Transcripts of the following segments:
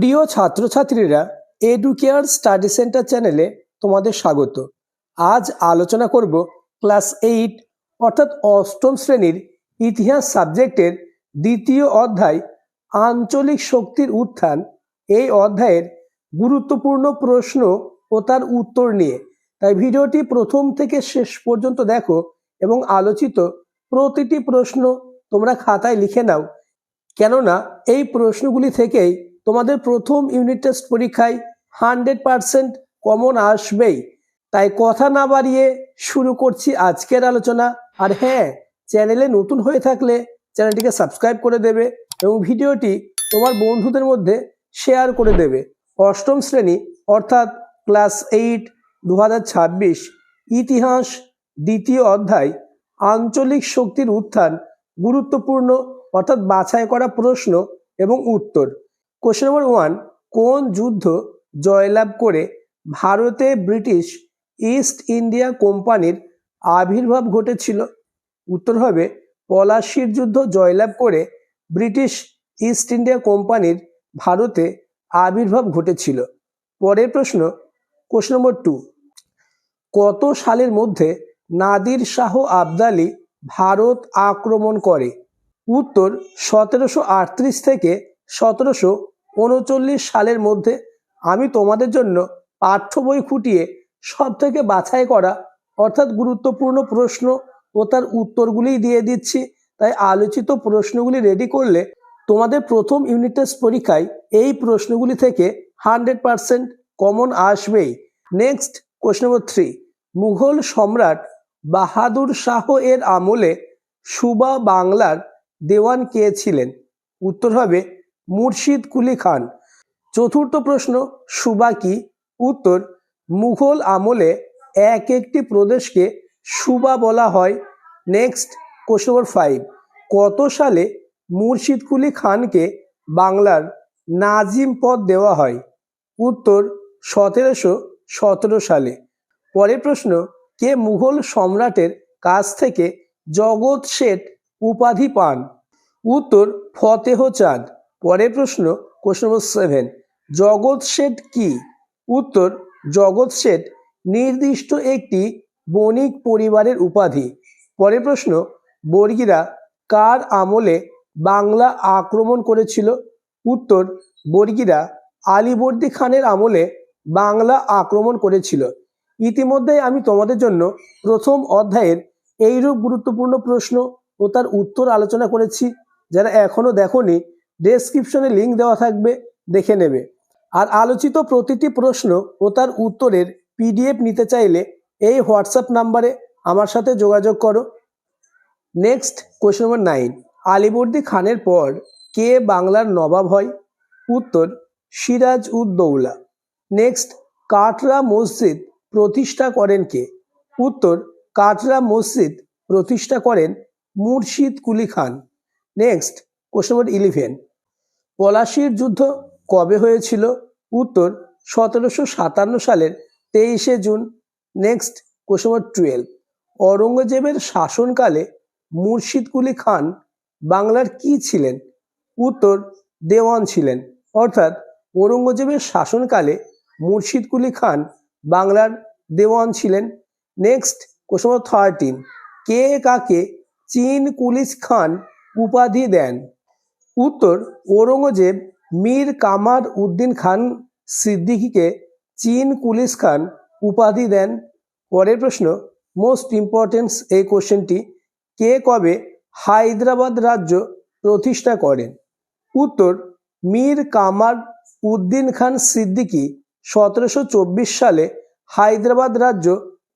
প্রিয় ছাত্রছাত্রীরা educare study centre চ্যানেলে তোমাদের স্বাগত। আজ আলোচনা করব ক্লাস এইট অর্থাৎ অষ্টম শ্রেণির ইতিহাস সাবজেক্টের দ্বিতীয় অধ্যায়, আঞ্চলিক শক্তির উত্থান। এই অধ্যায়ের গুরুত্বপূর্ণ প্রশ্ন ও তার উত্তর নিয়ে। তাই ভিডিওটি প্রথম থেকে শেষ পর্যন্ত দেখো এবং আলোচিত প্রতিটি প্রশ্ন তোমরা খাতায় লিখে নাও। কেননা এই প্রশ্নগুলি থেকেই তোমাদের প্রথম ইউনিট টেস্ট পরীক্ষায় হান্ড্রেড পারসেন্ট কমন আসবেই। তাই কথা না বাড়িয়ে শুরু করছি আজকের আলোচনা। আর হ্যাঁ চ্যানেলে নতুন হয়ে থাকলে চ্যানেলটিকে সাবস্ক্রাইব করে দেবে এবং ভিডিওটি তোমার বন্ধুদের মধ্যে শেয়ার করে দেবে। অষ্টম শ্রেণি, অর্থাৎ ক্লাস এইট দু হাজার ছাব্বিশ, ইতিহাস, দ্বিতীয় অধ্যায়, আঞ্চলিক শক্তির উত্থান, গুরুত্বপূর্ণ, অর্থাৎ বাছাই করা প্রশ্ন এবং উত্তর। কোশ্চেন নম্বর ওয়ান কোন যুদ্ধ জয়লাভ করে ভারতে ব্রিটিশ ইস্ট ইন্ডিয়া কোম্পানির আবির্ভাব ঘটেছিল? উত্তর হবে, পলাশির যুদ্ধ জয়লাভ করে ব্রিটিশ ইস্ট ইন্ডিয়া কোম্পানির ভারতে আবির্ভাব ঘটেছিল। পরের প্রশ্ন কোশ্চেন নম্বর টু কত সালের মধ্যে নাদির শাহ আবদালি ভারত আক্রমণ করে? উত্তর, সতেরোশো আটত্রিশ থেকে সতেরোশো উনচল্লিশ সালের মধ্যে আমি তোমাদের জন্য পাঠ্য বই খুঁটিয়ে সব থেকে বাছাই করা অর্থাৎ গুরুত্বপূর্ণ প্রশ্ন ও তার উত্তরগুলিই দিয়ে দিচ্ছি। তাই আলোচিত প্রশ্নগুলি রেডি করলে তোমাদের প্রথম ইউনিট টেস্ট পরীক্ষায় এই প্রশ্নগুলি থেকে হান্ড্রেড পারসেন্ট কমন আসবেই। Next question number three Mughal সম্রাট বাহাদুর শাহ এর আমলে সুবা বাংলার দেওয়ান কে ছিলেন? উত্তর হবে মুর্শিদ কুলি খান। চতুর্থ প্রশ্ন, সুবা কি? উত্তর, মুঘল আমলে এক একটি প্রদেশকে সুবা বলা হয়। নেক্সট, কোশ্চেন নম্বর ফাইভ কত সালে মুর্শিদ কুলি খানকে বাংলার নাজিম পদ দেওয়া হয়? উত্তর, সতেরোশো সতেরো সালে। পরের প্রশ্ন, কে মুঘল সম্রাটের কাছ থেকে জগৎ শেঠ উপাধি পান? উত্তর, ফতেহ চাঁদ। পরের প্রশ্ন কোশ্চেন নম্বর সেভেন জগৎ শেঠ কি? উত্তর, জগৎ শেঠ নির্দিষ্ট একটি বণিক পরিবারের উপাধি। পরের প্রশ্ন, বর্গীরা কার আমলে বাংলা আক্রমণ করেছিল? উত্তর, বর্গীরা আলীবর্দী খানের আমলে বাংলা আক্রমণ করেছিল। ইতিমধ্যে আমি তোমাদের জন্য প্রথম অধ্যায়ের এইরূপ গুরুত্বপূর্ণ প্রশ্ন ও তার উত্তর আলোচনা করেছি, যারা এখনও দেখোনি ডেসক্রিপশনে লিঙ্ক দেওয়া থাকবে, দেখে নেবে। আর আলোচিত প্রতিটি প্রশ্ন ও তার উত্তরের পিডিএফ নিতে চাইলে এই হোয়াটসঅ্যাপ নাম্বারে আমার সাথে যোগাযোগ করো। Next question number nine Alivardi খানের পর কে বাংলার নবাব হয়? উত্তর, সিরাজ উদ দৌলা। নেক্সট কাটরা মসজিদ প্রতিষ্ঠা করেন কে? উত্তর, কাটরা মসজিদ প্রতিষ্ঠা করেন Murshid Quli Khan. Next question number eleven পলাশির যুদ্ধ কবে হয়েছিল? উত্তর, সতেরোশো সাতান্ন সালের তেইশে জুন নেক্সট কোশ্চেন টুয়েলভ অরঙ্গজেবের শাসনকালে মুর্শিদ কুলি খান বাংলার কি ছিলেন? উত্তর, দেওয়ান ছিলেন। অর্থাৎ ঔরঙ্গজেবের শাসনকালে মুর্শিদ কুলি খান বাংলার দেওয়ান ছিলেন। নেক্সট কোশ্চেন থার্টিন কে কাকে চীন কুলিস খান উপাধি দেন? উত্তর, ঔরঙ্গজেব মীর কামার উদ্দিন খান সিদ্দিকিকে চীন কুলিস খান উপাধি দেন। পরের প্রশ্ন মোস্ট ইম্পর্টেন্স এই কোশ্চেনটি কে কবে হায়দ্রাবাদ রাজ্য প্রতিষ্ঠা করেন? উত্তর, মীর কামার উদ্দিন খান সিদ্দিকী সতেরোশো সালে হায়দ্রাবাদ রাজ্য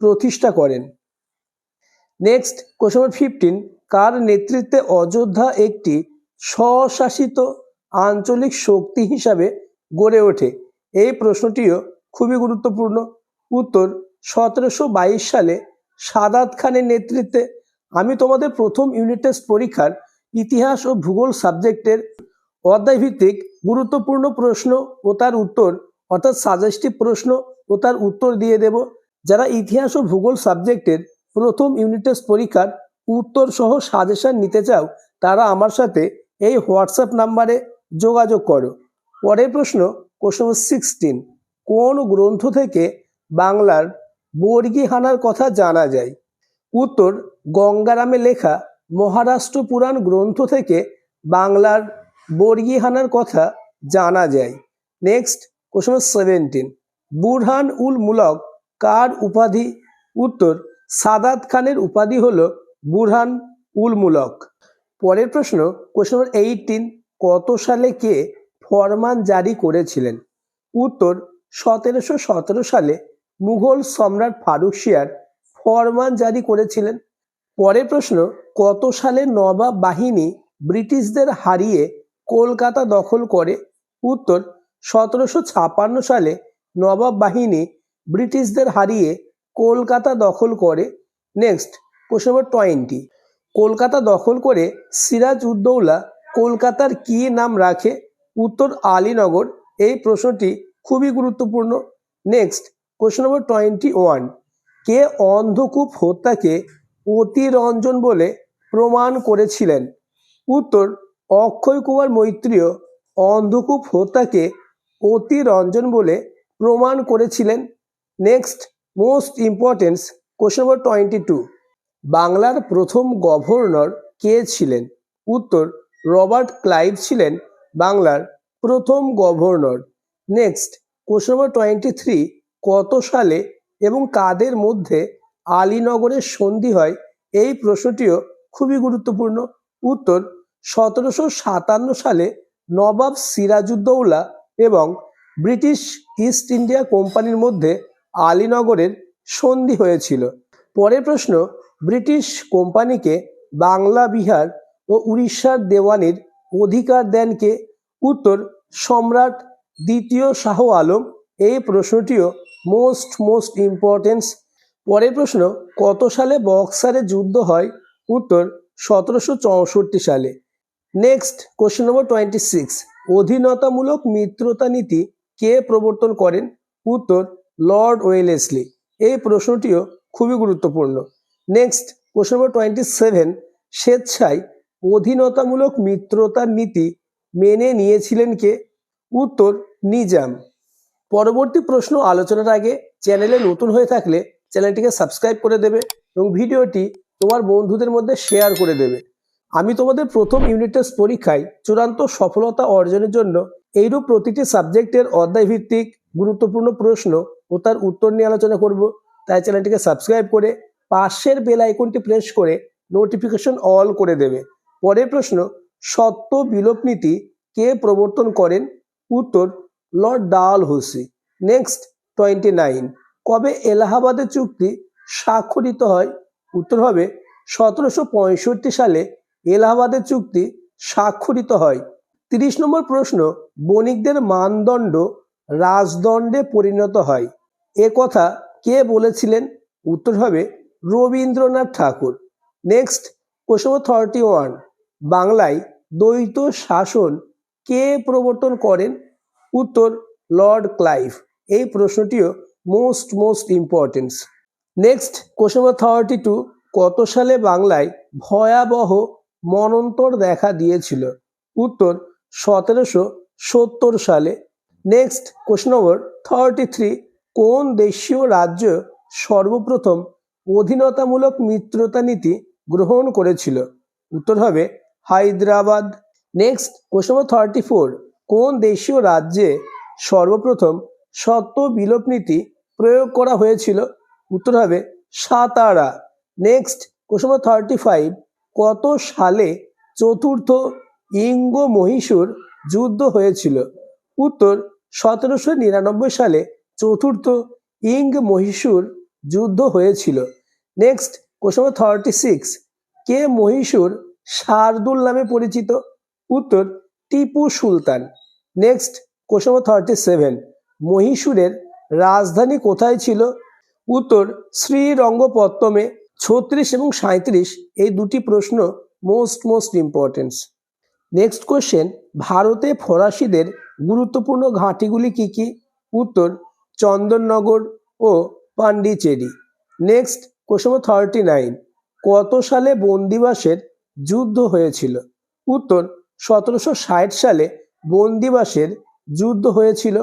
প্রতিষ্ঠা করেন। নেক্সট কোশ্চেন ফিফটিন কার নেতৃত্বে অযোধ্যা একটি স্বশাসিত আঞ্চলিক শক্তি হিসাবে গড়ে ওঠে। এই প্রশ্নটিও খুবই গুরুত্বপূর্ণ। উত্তর, সতেরোশো বাইশ সালে সাদাত খানের নেতৃত্বে আমি তোমাদের প্রথম ইউনিট টেস্ট পরীক্ষার ইতিহাস ও ভূগোল সাবজেক্টের অধ্যায়ভিত্তিক গুরুত্বপূর্ণ প্রশ্ন ও তার উত্তর, অর্থাৎ সাজেস্টিভ প্রশ্ন ও তার উত্তর দিয়ে দেব। যারা ইতিহাস ও ভূগোল সাবজেক্টের প্রথম ইউনিট টেস্ট পরীক্ষার উত্তর সহ সাজেশন নিতে চাও, তারা আমার সাথে এই হোয়াটসঅ্যাপ নাম্বারে যোগাযোগ করো। পরের প্রশ্ন নম্বর সিক্সটিন কোন গ্রন্থ থেকে বাংলার বর্গী হানার কথা জানা যায়? উত্তর, গঙ্গারামে লেখা মহারাষ্ট্র পুরাণ গ্রন্থ থেকে বাংলার বর্গী হানার কথা জানা যায়। Next question seventeen Burhan ul Mulk কার উপাধি? উত্তর, সাদাত খানের উপাধি হলো বুরহান উল মুলক। পরের প্রশ্ন কোশ্চেন নম্বর এইটিন কত সালে কে ফরমান জারি করেছিলেন? উত্তর, সতেরোশো সতেরো সালে মুঘল সম্রাট ফারুক শিয়ার ফরমান জারি করেছিলেন। পরের প্রশ্ন, কত সালে নবাব বাহিনী ব্রিটিশদের হারিয়ে কলকাতা দখল করে? উত্তর, সতেরোশো ছাপান্ন সালে নবাব বাহিনী ব্রিটিশদের হারিয়ে কলকাতা দখল করে। Next question number twenty Kolkata দখল করে সিরাজ উদ্দৌলা কলকাতার কি নাম রাখে? উত্তর আলীনগর। এই প্রশ্নটি খুবই গুরুত্বপূর্ণ। Next question number twenty one কে অন্ধকূপ হত্যাকে অতিরঞ্জন বলে প্রমাণ করেছিলেন? উত্তর, অক্ষয় কুমার মৈত্রীয় অন্ধকূপ হত্যাকে অতিরঞ্জন বলে প্রমাণ করেছিলেন। Next most importance question number twenty two বাংলার প্রথম গভর্নর কে ছিলেন? উত্তর, রবার্ট ক্লাইভ ছিলেন বাংলার প্রথম governor. Next, question number twenty three, কত সালে এবং কাদের মধ্যে আলীনগরের সন্ধি হয়? এই প্রশ্নটিও খুবই গুরুত্বপূর্ণ। উত্তর, সতেরোশো সাতান্ন সালে নবাব সিরাজউদ্দৌলা এবং ব্রিটিশ ইস্ট ইন্ডিয়া কোম্পানির মধ্যে আলীনগরের সন্ধি হয়েছিল। পরের প্রশ্ন ব্রিটিশ কোম্পানিকে বাংলা, বিহার ও উড়িষ্যার দেওয়ানির অধিকার দেন কে? উত্তর, সম্রাট দ্বিতীয় শাহ আলম। এই প্রশ্নটিও মোস্ট মোস্ট ইম্পর্টেন্স পরের প্রশ্ন, কত সালে বক্সারে যুদ্ধ হয়? উত্তর, সতেরোশো চৌষট্টি সালে। Next question number twenty six অধীনতামূলক মিত্রতা নীতি কে প্রবর্তন করেন? উত্তর, লর্ড ওয়েলেসলি। এই প্রশ্নটিও খুবই গুরুত্বপূর্ণ। Next question number twenty seven স্বেচ্ছায় অধীনতামূলক মিত্রতার নীতি মেনে নিয়েছিলেন কে? উত্তর, নিজাম। পরবর্তী প্রশ্ন আলোচনার আগে চ্যানেলে নতুন হয়ে থাকলে চ্যানেলটিকে সাবস্ক্রাইব করে দেবে এবং ভিডিওটি তোমার বন্ধুদের মধ্যে শেয়ার করে দেবে। আমি তোমাদের প্রথম ইউনিট টেস্ট পরীক্ষায় চূড়ান্ত সফলতা অর্জনের জন্য এইরূপ প্রতিটি সাবজেক্টের অধ্যায়ভিত্তিক গুরুত্বপূর্ণ প্রশ্ন ও তার উত্তর নিয়ে আলোচনা করব। তাই চ্যানেলটিকে সাবস্ক্রাইব করে পাশের বেল আইকনটি প্রেস করে নোটিফিকেশন অল করে দেবে। পরের প্রশ্ন, সত্য বিলোপ নীতি কে প্রবর্তন করেন? উত্তর, লর্ড ডাল হুসি। নেক্সট টোয়েন্টি নাইন কবে এলাহাবাদের চুক্তি স্বাক্ষরিত হয়? উত্তর হবে, সতেরোশো পঁয়ষট্টি সালে এলাহাবাদের চুক্তি স্বাক্ষরিত হয়। তিরিশ নম্বর প্রশ্ন, বণিকদের মানদণ্ড রাজদণ্ডে পরিণত হয়। এ কথা কে বলেছিলেন? উত্তর হবে Rabindranath Thakur. Next question thirty one বাংলায় দ্বৈত শাসন কে প্রবর্তন করেন? উত্তর লর্ড ক্লাইভ এই প্রশ্নটিও most most importance next question thirty two কত সালে বাংলায় ভয়াবহ মনন্তর দেখা দিয়েছিল? উত্তর, সতেরোশো সত্তর সালে। Next question number thirty three কোন দেশীয় রাজ্য সর্বপ্রথম অধীনতামূলক মিত্রতা নীতি গ্রহণ করেছিল। উত্তর হবে Hyderabad. Next question thirty four কোন দেশীয় রাজ্যে সর্বপ্রথম সত্য বিলোপ নীতি প্রয়োগ করা হয়েছিল? উত্তর হবে Satara. Next question thirty five কত সালে চতুর্থ ইঙ্গ মহীশূর যুদ্ধ হয়েছিল? উত্তর, সতেরোশো নিরানব্বই সালে চতুর্থ ইং মহীশূর যুদ্ধ হয়েছিল। নেক্সট কোশ্চেন থার্টি সিক্স কে মহীশূর শার্দুল নামে পরিচিত? উত্তর, Tipu Sultan. Next question thirty seven মহীশূরের রাজধানী কোথায় ছিল? উত্তর, শ্রীরঙ্গপত্তমে। ছত্রিশ এবং সাঁত্রিশ এই দুটি প্রশ্ন most most importance next question ভারতে ফরাসিদের গুরুত্বপূর্ণ ঘাঁটিগুলি কি কি? উত্তর, চন্দননগর ও Pondicherry. Next question number thirty nine কত সালে বন্দিবাসের যুদ্ধ হয়েছিল? উত্তর, সতেরোশো ষাট সালে বন্দিবাসের যুদ্ধ হয়েছিল।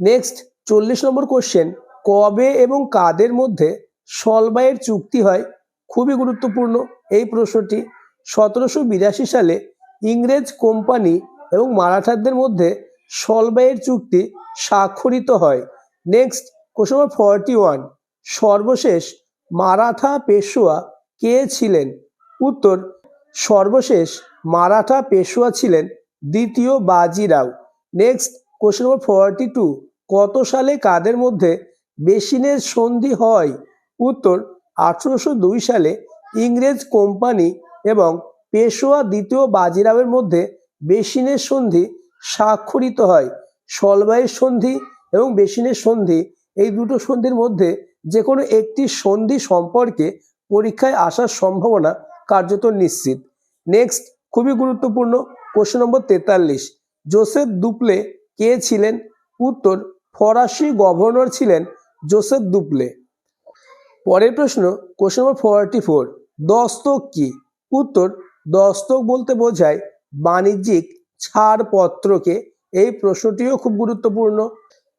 নেক্সট চল্লিশ নম্বর কোশ্চেন কবে এবং কাদের মধ্যে সলবাইয়ের চুক্তি হয়? খুবই গুরুত্বপূর্ণ এই প্রশ্নটি। সতেরোশো বিরাশি সালে ইংরেজ কোম্পানি এবং মারাঠাদের মধ্যে সলবাইয়ের চুক্তি স্বাক্ষরিত হয়। Next question number forty one সর্বশেষ মারাঠা পেশোয়া কে ছিলেন? উত্তর, সর্বশেষ মারাঠা পেশোয়া ছিলেন দ্বিতীয় Bajirao next question number forty two কত সালে কাদের মধ্যে বেসিনের সন্ধি হয়? উত্তর, আঠারোশো দুই সালে ইংরেজ কোম্পানি এবং পেশোয়া দ্বিতীয় বাজিরাওয়ের মধ্যে বেসিনের সন্ধি স্বাক্ষরিত হয়। সলবাইয়ের সন্ধি এবং বেসিনের সন্ধি এই দুটো সন্ধির মধ্যে যে কোনো একটি সন্ধি সম্পর্কে পরীক্ষায় আসার সম্ভাবনা কার্যত নিশ্চিত। নেক্সট খুবই গুরুত্বপূর্ণ কোশ্চেন নম্বর তেতাল্লিশ। জোসেফ দুপলে কে ছিলেন? উত্তর, ফরাসি গভর্নর ছিলেন জোসেফ দুপলে। পরের প্রশ্ন কোশ্চেন নম্বর ফর্টি ফোর, দস্তক কি? উত্তর, দস্তক বলতে বোঝায় বাণিজ্যিক ছাড়পত্রকে। এই প্রশ্নটিও খুব গুরুত্বপূর্ণ।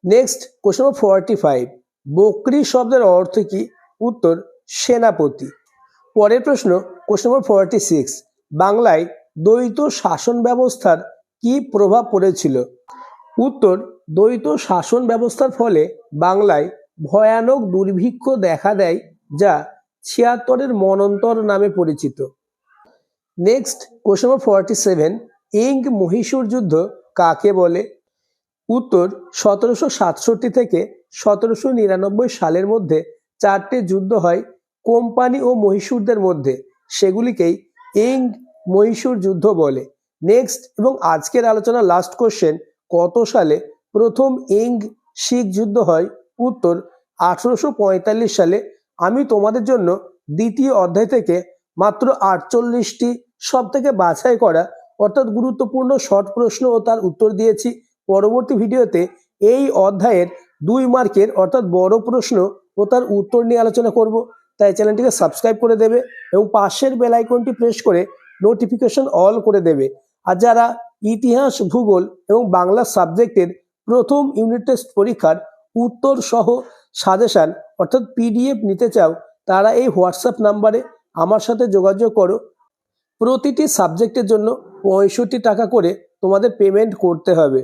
Next question number forty five বকরি শব্দের অর্থ কি? উত্তর, সেনাপতি। পরের প্রশ্ন কোশ্চেন নম্বর ফর্টি সিক্স বাংলায় দ্বৈত শাসন ব্যবস্থার কি প্রভাব পড়েছিল? উত্তর, দ্বৈত শাসন ব্যবস্থার ফলে বাংলায় ভয়ানক দুর্ভিক্ষ দেখা দেয় যা ছিয়াত্তরের মনন্তর নামে পরিচিত। Next question number forty seven ইং মহীশূর যুদ্ধ কাকে বলে? উত্তর সতেরোশো সাতষট্টি থেকে সতেরোশো নিরানব্বই সালের মধ্যে চারটে যুদ্ধ হয় কোম্পানি ও মহীশূরদের মধ্যে। সেগুলিকেই ইং মহীশূর যুদ্ধ বলে। নেক্সট এবং আজকের আলোচনা লাস্ট কোশ্চেন কত সালে প্রথম ইং শিখ যুদ্ধ হয়? উত্তর, আঠেরোশো পঁয়তাল্লিশ সালে। আমি তোমাদের জন্য দ্বিতীয় অধ্যায় থেকে মাত্র আটচল্লিশটি সব থেকে বাছাই করা অর্থাৎ গুরুত্বপূর্ণ শর্ট প্রশ্ন ও তার উত্তর দিয়েছি। পরবর্তী ভিডিওতে এই অধ্যায়ের দুই মার্কের অর্থাৎ বড় প্রশ্ন ও তার উত্তর নিয়ে আলোচনা করব। তাই চ্যানেলটিকে সাবস্ক্রাইব করে দেবে এবং পাশের বেল আইকনটি প্রেস করে নোটিফিকেশন অল করে দেবে। আর যারা ইতিহাস, ভূগোল এবং বাংলা সাবজেক্টের প্রথম ইউনিট টেস্ট পরীক্ষার উত্তর সহ সাজেশান অর্থাৎ পিডিএফ নিতে চাও, তারা এই হোয়াটসঅ্যাপ নাম্বারে আমার সাথে যোগাযোগ করো। প্রতিটি সাবজেক্টের জন্য পঁয়ষট্টি টাকা করে তোমাদের পেমেন্ট করতে হবে।